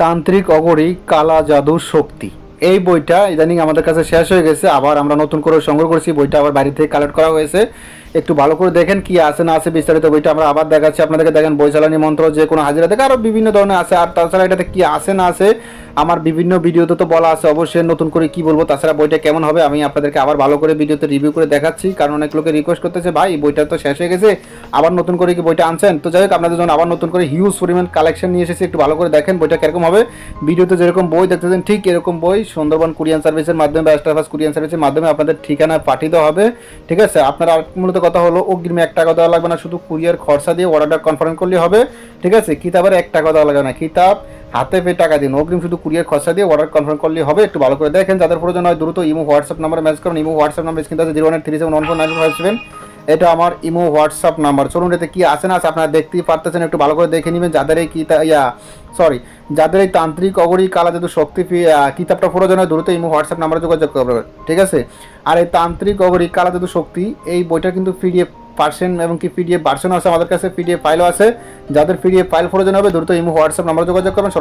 তান্ত্রিক অগরি কালা জাদুর শক্তি। এই বইটা ইদানিং আমাদের কাছে শেষ হয়ে গেছে, আবার আমরা নতুন করে সংগ্রহ করেছি, বইটা আবার বাড়ি থেকে কালেক্ট করা হয়েছে। একটু ভালো করে দেখেন কি আছে না আছে বিস্তারিত বইটা আমরা আবার দেখাচ্ছি। আপনাদেরকে দেখেন বই চালানি মন্ত্র যে কোনো হাজিরা থেকে আরও বিভিন্ন ধরনের আছে, আর তাছাড়া এটাতে কি আছে না আছে আমার বিভিন্ন ভিডিওতে তো বলা আছে, অবশ্যই নতুন করে কি বলব, তাছাড়া বইটা কেমন হবে আমি আপনাদেরকে আবার ভালো করে ভিডিওতে রিভিউ করে দেখাচ্ছি। কারণ অনেক লোকে রিকোয়েস্ট করতেছে, ভাই, বইটা তো শেষ হয়ে গেছে, আবার নতুন করে কি বইটা আনছেন? তো যাই হোক, আপনাদের জন্য আবার নতুন করে হিউজ পরিমাণ কালেকশন নিয়ে এসেছি, একটু ভালো করে দেখেন বইটা কীরকম হবে। ভিডিওতে যেরকম বই দেখতেছেন, ঠিক এরকম বই সুন্দরবন কুরিয়ান সার্ভিসের মাধ্যমে বা স্টারফাস কুরিয়ান সার্ভিসের মাধ্যমে আপনাদের ঠিকানা পাঠিয়ে দেওয়া হবে। ঠিক আছে, আপনার মূলত কথা হলো, অগ্রিমে এক টাকা দেওয়া লাগবে না, শুধু কুরিয়ার খরচা দিয়ে অর্ডারটা কনফার্ম করলে হবে। ঠিক আছে, কিতাবের এক টাকা দেওয়া লাগবে না, কিতাব হাতে পেয়ে টাকা দিন। অগ্রিম শুধু কুরিয়ার খরচা দিয়ে অর্ডার কনফার্ম করলে হবে। একটু ভালো করে দেখেন, যাদের প্রয়োজন হয় দ্রুত ইমো, হোয়াটসঅ্যাপ নাম্বারে ম্যাচ করুন। ইমো, হোয়াটসঅ্যাপ নাম্বার স্ক্রিন আছে zero one three seven one four nine five seven এটা আমার ইমো, হোয়াটসঅ্যাপ নাম্বার চলুন এতে কি আছে না আছে আপনারা দেখতেই পারতেছেন। একটু ভালো করে দেখে নেবেন যাদের এই কিতা ইয়া সরি যাদের এই তান্ত্রিক অগরি কালা যেহেতু শক্তি কিতাবটা প্রয়োজন হয়, দ্রুত ইমো, হোয়াটসঅ্যাপ নাম্বারে যোগাযোগ করবেন। ঠিক আছে? আর এই তান্ত্রিক অগরি কালা যেহেতু শক্তি, এই বইটা কিন্তু পিডিএফ পার্সেন্ট এবং কি পিডিএফ ভার্সন আছে? আমাদের কাছে পিডিএফ ফাইলও আছে। যাদের পিডিএফ ফাইল প্রয়োজন হবে, দ্রুত ইমো, হোয়াটসঅ্যাপ নাম্বারে যোগাযোগ করবেন।